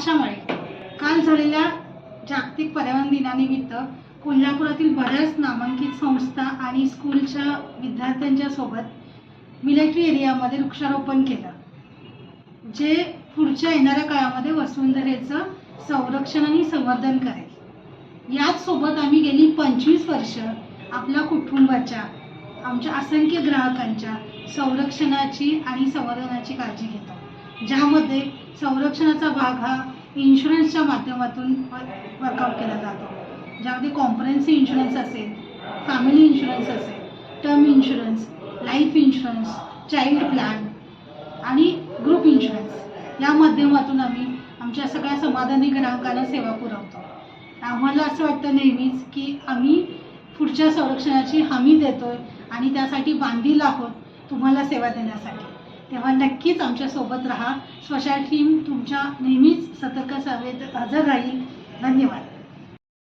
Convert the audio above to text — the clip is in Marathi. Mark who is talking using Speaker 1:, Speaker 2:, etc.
Speaker 1: अशामुळे काल झालेल्या जागतिक पर्यावरण दिनानिमित्त कोल्हापुरातील बऱ्याच नामांकित संस्था आणि स्कूलच्या विद्यार्थ्यांच्या सोबत मिलिटरी एरियामध्ये वृक्षारोपण केलं जे पुढच्या येणाऱ्या काळामध्ये वसुंधरेचं संरक्षण आणि संवर्धन करेल. याच सोबत आम्ही गेली पंचवीस वर्ष आपल्या कुटुंबाच्या आमच्या असंख्य ग्राहकांच्या संरक्षणाची आणि संवर्धनाची काळजी घेतो ज्यामध्ये संरक्षणाचा भाग हा इन्शुरन्सच्या माध्यमातून वर्कआउट केला जातो. ज्यामध्ये कॉम्प्रेन्सिव्ह इन्शुरन्स असेल फॅमिली इन्शुरन्स असेल term insurance life insurance child plan आणि ग्रुप इन्शुरन्स या माध्यमातून आम्ही आमच्या सगळ्या समाधानी ग्राहकांना सेवा पुरवतो. आम्हाला असं वाटतं नेहमीच की आम्ही पुढच्या संरक्षणाची हमी देतोय आणि त्यासाठी बांधील आहोत तुम्हाला सेवा देण्यासाठी. तेव्हा नक्कीच आमच्यासोबत राहा. स्वशा टीम तुमच्या नेहमीच सतर्क सवेत हजर राहील. धन्यवाद.